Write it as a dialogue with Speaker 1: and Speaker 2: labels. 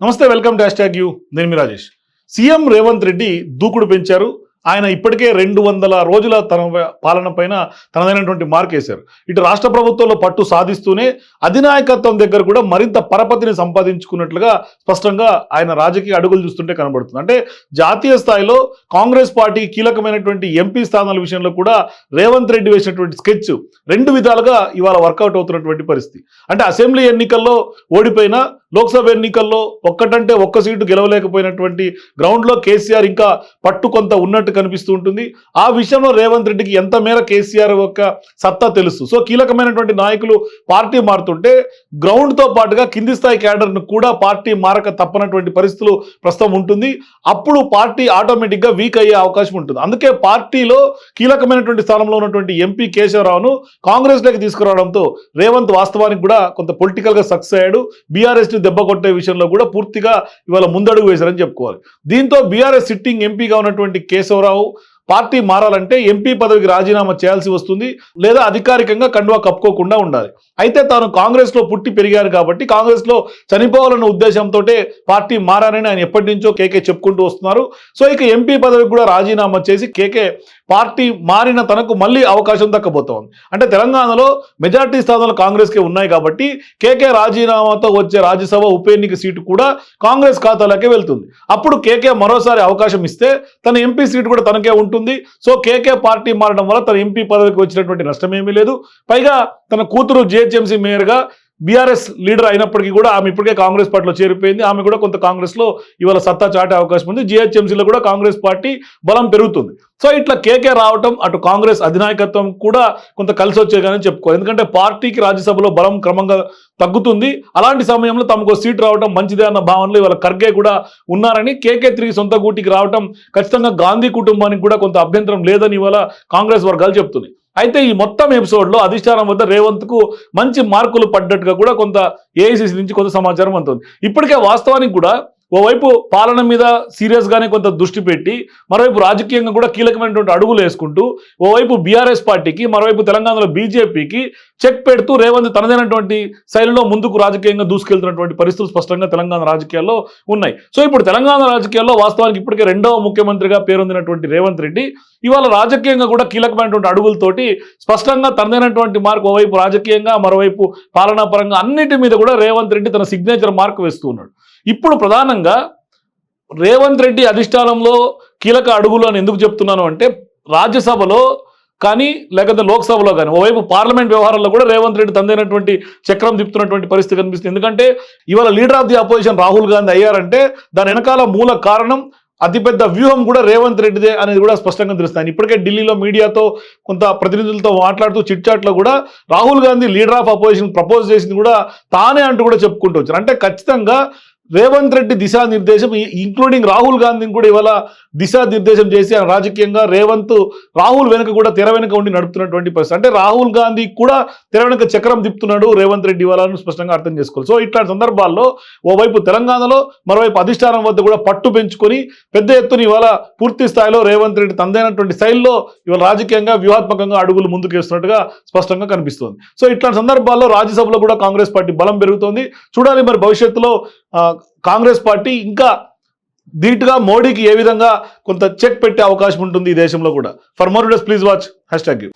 Speaker 1: నమస్తే welcome to hash you. నేను మీ రాజేష్. సీఎం రేవంత్ రెడ్డి దూకుడు పెంచారు. ఆయన ఇప్పటికే రెండు వందల రోజుల తన పాలన పైన తనదైనటువంటి మార్క్ వేశారు. ఇటు రాష్ట్ర ప్రభుత్వంలో పట్టు సాధిస్తూనే అధినాయకత్వం దగ్గర కూడా మరింత పరపతిని సంపాదించుకున్నట్లుగా స్పష్టంగా ఆయన రాజకీయ అడుగులు చూస్తుంటే కనబడుతుంది. అంటే జాతీయ స్థాయిలో కాంగ్రెస్ పార్టీ కీలకమైనటువంటి ఎంపీ స్థానాల విషయంలో కూడా రేవంత్ రెడ్డి వేసినటువంటి స్కెచ్ రెండు విధాలుగా ఇవాళ వర్కౌట్ అవుతున్నటువంటి పరిస్థితి. అంటే అసెంబ్లీ ఎన్నికల్లో ఓడిపోయిన లోక్సభ ఎన్నికల్లో ఒక్కటంటే ఒక్క సీటు గెలవలేకపోయినటువంటి గ్రౌండ్లో కేసీఆర్ ఇంకా పట్టు కొంత ఉన్నట్టు కనిపిస్తూ ఉంటుంది. ఆ విషయంలో రేవంత్ రెడ్డికి ఎంత మేర కేసీఆర్ యొక్క సత్తా తెలుసు? సో కీలకమైనటువంటి నాయకులు పార్టీ మారుతుంటే గ్రౌండ్తో పాటుగా కింది స్థాయి క్యాడర్ను కూడా పార్టీ మారక తప్పనటువంటి పరిస్థితులు ప్రస్తుతం ఉంటుంది. అప్పుడు పార్టీ ఆటోమేటిక్గా వీక్ అయ్యే అవకాశం ఉంటుంది. అందుకే పార్టీలో కీలకమైనటువంటి స్థానంలో ఉన్నటువంటి ఎంపీ కేశవరావును కాంగ్రెస్లోకి తీసుకురావడంతో రేవంత్ వాస్తవానికి కూడా కొంత పొలిటికల్గా సక్సెస్ అయ్యాడు. బీఆర్ఎస్ దెబ్బ కొట్టే విషయంలో కూడా పూర్తిగా ఇవాళ ముందడుగు వేశారని చెప్పుకోవాలి. దీంతో బీఆర్ఎస్ సిట్టింగ్ ఎంపీగా ఉన్నటువంటి కేశవరావు పార్టీ మారాలంటే ఎంపీ పదవికి రాజీనామా చేయాల్సి వస్తుంది లేదా అధికారికంగా కండువా కప్పుకోకుండా ఉండాలి. అయితే తాను కాంగ్రెస్లో పుట్టి పెరిగారు కాబట్టి కాంగ్రెస్లో చనిపోవాలన్న ఉద్దేశంతో పార్టీ మారానని ఆయన ఎప్పటి నుంచో కేకే చెప్పుకుంటూ వస్తున్నారు. సో ఇక ఎంపీ పదవికి కూడా రాజీనామా చేసి కేకే పార్టీ మారిన తనకు మళ్ళీ అవకాశం దక్కబోతోంది. అంటే తెలంగాణలో మెజార్టీ స్థానాలు కాంగ్రెస్కే ఉన్నాయి కాబట్టి కేకే రాజీనామాతో వచ్చే రాజ్యసభ ఉప ఎన్నిక సీటు కూడా కాంగ్రెస్ ఖాతాలోకే వెళ్తుంది. అప్పుడు కేకే మరోసారి అవకాశం ఇస్తే తన ఎంపీ సీటు కూడా తనకే ఉంటుంది. సో కేకే పార్టీ మారడం వల్ల తన ఎంపీ పదవికి వచ్చినటువంటి నష్టం ఏమీ లేదు. పైగా తన కూతురు జిహెచ్ఎంసీ మేయర్గా బీఆర్ఎస్ లీడర్ అయినప్పటికీ కూడా ఆమె ఇప్పటికే కాంగ్రెస్ పార్టీలో చేరిపోయింది. ఆమె కూడా కొంత కాంగ్రెస్లో ఇవాళ సత్తా చాటే అవకాశం ఉంది. జిహెచ్ఎంసీలో కూడా కాంగ్రెస్ పార్టీ బలం పెరుగుతుంది. సో ఇట్లా కేకే రావటం అటు కాంగ్రెస్ అధినాయకత్వం కూడా కొంత కలిసి వచ్చేగానే చెప్పుకోవాలి. ఎందుకంటే పార్టీకి రాజ్యసభలో బలం క్రమంగా తగ్గుతుంది. అలాంటి సమయంలో తమకు సీట్ రావడం మంచిదే అన్న భావనలో ఇవాళ ఖర్గే కూడా ఉన్నారని కేకే తిరిగి సొంత గూటికి రావటం ఖచ్చితంగా గాంధీ కుటుంబానికి కూడా కొంత అభ్యంతరం లేదని ఇవాళ కాంగ్రెస్ వర్గాలు చెప్తున్నాయి. అయితే ఈ మొత్తం ఎపిసోడ్లో అధిష్టానం వద్ద రేవంత్కు మంచి మార్కులు పడ్డట్టుగా కూడా కొంత ఏఐసిసి నుంచి కొంత సమాచారం అందుతుంది. ఇప్పటికే వాస్తవానికి కూడా ఓవైపు పాలన మీద సీరియస్గానే కొంత దృష్టి పెట్టి మరోవైపు రాజకీయంగా కూడా కీలకమైనటువంటి అడుగులు వేసుకుంటూ ఓవైపు బీఆర్ఎస్ పార్టీకి మరోవైపు తెలంగాణలో బీజేపీకి చెక్ పెడుతూ రేవంత్ తనదైనటువంటి శైలిలో ముందుకు రాజకీయంగా దూసుకెళ్తున్నటువంటి పరిస్థితులు స్పష్టంగా తెలంగాణ రాజకీయాల్లో ఉన్నాయి. సో ఇప్పుడు తెలంగాణ రాజకీయాల్లో వాస్తవానికి ఇప్పటికే రెండవ ముఖ్యమంత్రిగా పేరొందినటువంటి రేవంత్ రెడ్డి ఇవాళ రాజకీయంగా కూడా కీలకమైనటువంటి అడుగులతోటి స్పష్టంగా తనదైనటువంటి మార్క్ ఓవైపు రాజకీయంగా మరోవైపు పాలనాపరంగా అన్నిటి మీద కూడా రేవంత్ రెడ్డి తన సిగ్నేచర్ మార్క్ వేస్తూ ఉన్నాడు. ఇప్పుడు ప్రధానంగా రేవంత్ రెడ్డి అధిష్టానంలో కీలక అడుగులు అని ఎందుకు చెప్తున్నాను అంటే రాజ్యసభలో కానీ లేకపోతే లోక్సభలో కానీ ఓవైపు పార్లమెంట్ వ్యవహారాల్లో కూడా రేవంత్ రెడ్డి తందైనటువంటి చక్రం తిప్పుతున్నటువంటి పరిస్థితి కనిపిస్తుంది. ఎందుకంటే ఇవాళ leader of the opposition Rahul Gandhi అయ్యారంటే దాని వెనకాల మూల కారణం అతిపెద్ద వ్యూహం కూడా రేవంత్ రెడ్డిదే అనేది కూడా స్పష్టంగా తెలుస్తుంది. ఇప్పటికే ఢిల్లీలో మీడియాతో కొంత ప్రతినిధులతో మాట్లాడుతూ చిట్చాట్లో కూడా Rahul Gandhi leader of opposition propose చేసింది కూడా తానే అంటూ కూడా చెప్పుకుంటూ వచ్చారు. అంటే ఖచ్చితంగా రేవంత్ రెడ్డి దిశానిర్దేశం ఇంక్లూడింగ్ రాహుల్ గాంధీని కూడా ఇవాళ దిశానిర్దేశం చేసి ఆయన రాజకీయంగా రేవంత్ రాహుల్ వెనుక కూడా తెర వెనుక ఉండి నడుపుతున్నటువంటి పరిస్థితి. అంటే రాహుల్ గాంధీ కూడా తెర వెనుక చక్రం తిప్పుతున్నాడు రేవంత్ రెడ్డి ఇవాళ స్పష్టంగా అర్థం చేసుకోవాలి. సో ఇట్లాంటి సందర్భాల్లో ఓవైపు తెలంగాణలో మరోవైపు అధిష్టానం వద్ద కూడా పట్టు పెంచుకొని పెద్ద ఎత్తున ఇవాళ పూర్తి స్థాయిలో రేవంత్ రెడ్డి తందైనటువంటి శైలిలో ఇవాళ రాజకీయంగా వ్యూహాత్మకంగా అడుగులు ముందుకు వేస్తున్నట్టుగా స్పష్టంగా కనిపిస్తోంది. సో ఇట్లాంటి సందర్భాల్లో రాజ్యసభలో కూడా కాంగ్రెస్ పార్టీ బలం పెరుగుతోంది. చూడాలి మరి భవిష్యత్తులో కాంగ్రెస్ పార్టీ ఇంకా ధీటుగా మోడీకి ఏ విధంగా కొంత చెక్ పెట్టే అవకాశం ఉంటుంది ఈ దేశంలో కూడా. For more days please watch hashtag U